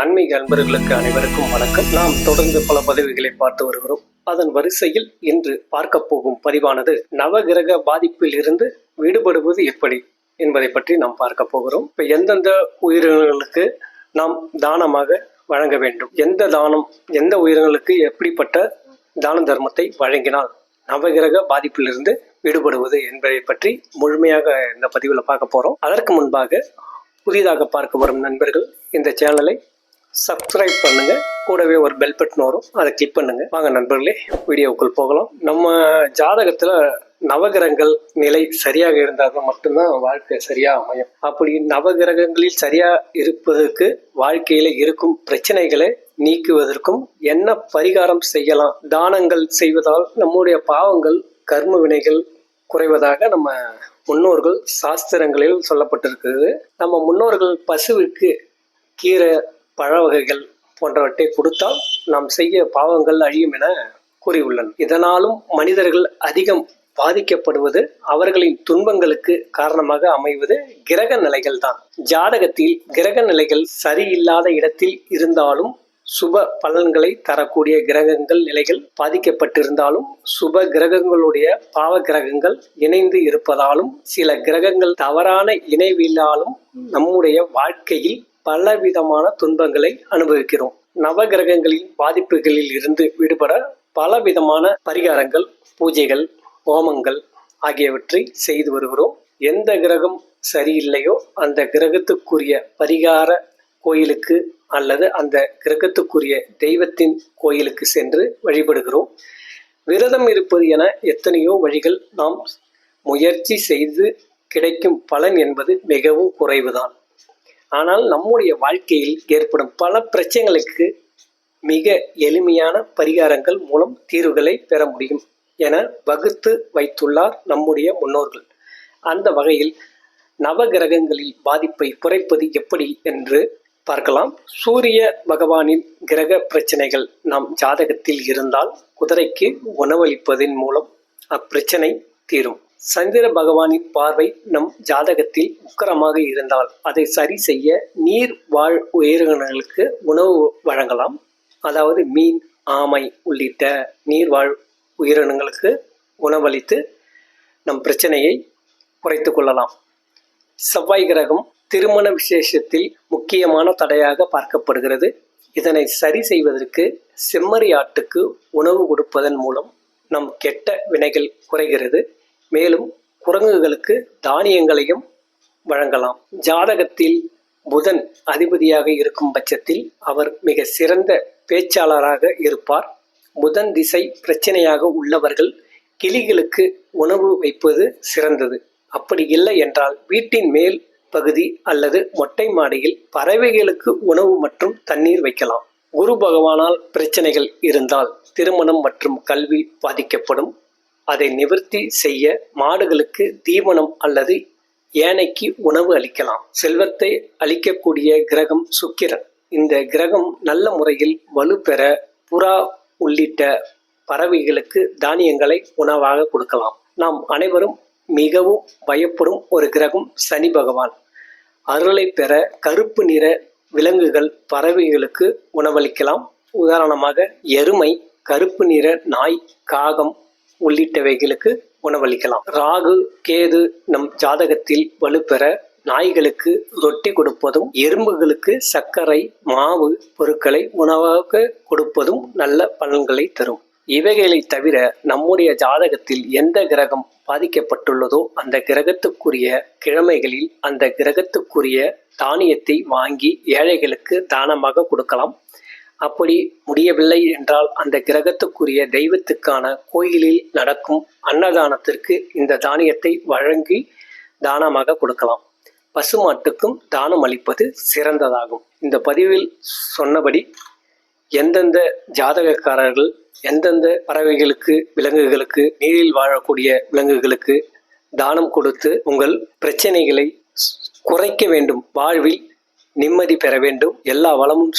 ஆன்மீக அன்பர்களுக்கு அனைவருக்கும் வணக்கம். நாம் தொடர்ந்து பல பதவிகளை பார்த்து வருகிறோம். அதன் வரிசையில் இன்று பார்க்க போகும் பதிவானது நவகிரக பாதிப்பில் இருந்து விடுபடுவது எப்படி என்பதை பற்றி நாம் பார்க்க போகிறோம். இப்ப எந்தெந்த உயிரினங்களுக்கு நாம் தானமாக வழங்க வேண்டும்? எந்த தானம் எந்த உயிரினங்களுக்கு எப்படிப்பட்ட தான தர்மத்தை வழங்கினால் நவகிரக பாதிப்பிலிருந்து விடுபடுவது என்பதை பற்றி முழுமையாக இந்த பதிவில் பார்க்க போறோம். அதற்கு முன்பாக புதிதாக பார்க்க வரும் நண்பர்கள் இந்த சேனலை சப்ஸ்கிரைப் பண்ணுங்க. கூடவே ஒரு பெல் பட்டன் வரும். அதை கிளிக் பண்ணுங்க. வாங்க நண்பர்களே வீடியோக்குள் போகலாம். நம்ம ஜாதகத்துல நவகிரகங்கள் நிலை சரியாக இருந்தால் மட்டும்தான் வாழ்க்கை சரியா அமையும். அப்படி நவகிரகங்களில் சரியா இருப்பதற்கு வாழ்க்கையில இருக்கும் பிரச்சனைகளை நீக்குவதற்கும் என்ன பரிகாரம் செய்யலாம் தானங்கள் செய்வதால் நம்முடைய பாவங்கள் கர்ம வினைகள் குறைவதாக நம்ம முன்னோர்கள் சாஸ்திரங்களில் சொல்லப்பட்டிருக்கிறது. நம்ம முன்னோர்கள் பசுவிற்கு கீரை பழ வகைகள் போன்றவற்றை கொடுத்தால் நாம் செய்ய பாவங்கள் அழியும் என கூறியுள்ளனர். இதனாலும் மனிதர்கள் அதிகம் பாதிக்கப்படுவது அவர்களின் துன்பங்களுக்கு காரணமாக அமைவது கிரக நிலைகள் தான். ஜாதகத்தில் கிரக நிலைகள் சரியில்லாத இடத்தில் இருந்தாலும் சுப பலன்களை தரக்கூடிய கிரகங்கள் நிலைகள் பாதிக்கப்பட்டிருந்தாலும் சுப கிரகங்களுடைய பாவ கிரகங்கள் இணைந்து இருப்பதாலும் சில கிரகங்கள் தவறான இணைவில்லாலும் நம்முடைய வாழ்க்கையில் பலவிதமான துன்பங்களை அனுபவிக்கிறோம். நவகிரகங்களின் பாதிப்புகளில் இருந்து விடுபட பலவிதமான பரிகாரங்கள் பூஜைகள் ஹோமங்கள் ஆகியவற்றை செய்து வருகிறோம். எந்த கிரகம் சரியில்லையோ அந்த கிரகத்துக்குரிய பரிகார கோயிலுக்கு அல்லது அந்த கிரகத்துக்குரிய தெய்வத்தின் கோயிலுக்கு சென்று வழிபடுகிறோம். விரதம் இருப்பது என எத்தனையோ வழிகள் நாம் முயற்சி செய்து கிடைக்கும் பலன் என்பது மிகவும் குறைவுதான். ஆனால் நம்முடைய வாழ்க்கையில் ஏற்படும் பல பிரச்சனைகளுக்கு மிக எளிமையான பரிகாரங்கள் மூலம் தீர்வுகளை பெற முடியும் என வகுத்து வைத்துள்ளார் நம்முடைய முன்னோர்கள். அந்த வகையில் நவகிரகங்களில் பாதிப்பை குறைப்பது எப்படி என்று பார்க்கலாம். சூரிய பகவானின் கிரக பிரச்சனைகள் நம் ஜாதகத்தில் இருந்தால் குதிரைக்கு உணவளிப்பதன் மூலம் அப்பிரச்சனை தீரும். சந்திர பகவானின் பார்வை நம் ஜாதகத்தில் உக்கரமாக இருந்தால் அதை சரி செய்ய நீர் வாழ் உயிரினங்களுக்கு உணவு வழங்கலாம். அதாவது மீன் ஆமை உள்ளிட்ட நீர்வாழ் உயிரினங்களுக்கு உணவளித்து நம் பிரச்சனையை குறைத்து கொள்ளலாம். செவ்வாய் கிரகம் திருமண விசேஷத்தில் முக்கியமான தடையாக பார்க்கப்படுகிறது. இதனை சரி செய்வதற்கு செம்மறி ஆட்டுக்கு உணவு கொடுப்பதன் மூலம் நம் கெட்ட வினைகள் குறைகிறது. மேலும் குரங்குகளுக்கு தானியங்களையும் வழங்கலாம். ஜாதகத்தில் புதன் அதிபதியாக இருக்கும் பட்சத்தில் அவர் மிக சிறந்த பேச்சாளராக இருப்பார். புதன் திசை பிரச்சனையாக உள்ளவர்கள் கிளிகளுக்கு உணவு வைப்பது சிறந்தது. அப்படி இல்லை என்றால் வீட்டின் மேல் பகுதி அல்லது மொட்டை மாடியில் பறவைகளுக்கு உணவு மற்றும் தண்ணீர் வைக்கலாம். குரு பகவானால் பிரச்சனைகள் இருந்தால் திருமணம் மற்றும் கல்வி பாதிக்கப்படும். அதை நிவர்த்தி செய்ய மாடுகளுக்கு தீவனம் அல்லது யானைக்கு உணவு அளிக்கலாம். செல்வத்தை அளிக்கக்கூடிய கிரகம் சுக்கிரன். இந்த கிரகம் நல்ல முறையில் வலுப்பெற புறா உள்ளிட்ட பறவைகளுக்கு தானியங்களை உணவாக கொடுக்கலாம். நாம் அனைவரும் மிகவும் பயப்படும் ஒரு கிரகம் சனி பகவான். அருளை பெற கருப்பு நிற விலங்குகள் பறவைகளுக்கு உணவளிக்கலாம். உதாரணமாக எருமை கருப்பு நிற நாய் காகம் உள்ளிட்டவைகளுக்கு உணவளிக்கலாம். ராகு கேது நம் ஜாதகத்தில் வலுப்பெற நாய்களுக்கு ரொட்டி கொடுப்பதும் எறும்புகளுக்கு சர்க்கரை மாவு பொருட்களை உணவாக கொடுப்பதும் நல்ல பலன்களை தரும். இவைகளை தவிர நம்முடைய ஜாதகத்தில் எந்த கிரகம் பாதிக்கப்பட்டுள்ளதோ அந்த கிரகத்துக்குரிய கிழமைகளில் அந்த கிரகத்துக்குரிய தானியத்தை வாங்கி ஏழைகளுக்கு தானமாக கொடுக்கலாம். அப்படி முடியவில்லை என்றால் அந்த கிரகத்துக்குரிய தெய்வத்துக்கான கோயிலில் நடக்கும் அன்னதானத்திற்கு இந்த தானியத்தை வழங்கி தானமாக கொடுக்கலாம். பசுமாட்டுக்கும் தானம் அளிப்பது சிறந்ததாகும். இந்த பதிவில் சொன்னபடி எந்தெந்த ஜாதகக்காரர்கள் எந்தெந்த பறவைகளுக்கு விலங்குகளுக்கு நீரில் வாழக்கூடிய விலங்குகளுக்கு தானம் கொடுத்து உங்கள் பிரச்சனைகளை குறைக்க வேண்டும் வாழ்வில் நிம்மதி பெற வேண்டும் எல்லா வளமும்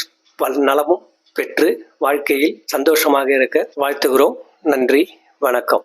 நலமும் பெற்று வாழ்க்கையில் சந்தோஷமாக இருக்க வாழ்த்துகிறோம். நன்றி வணக்கம்.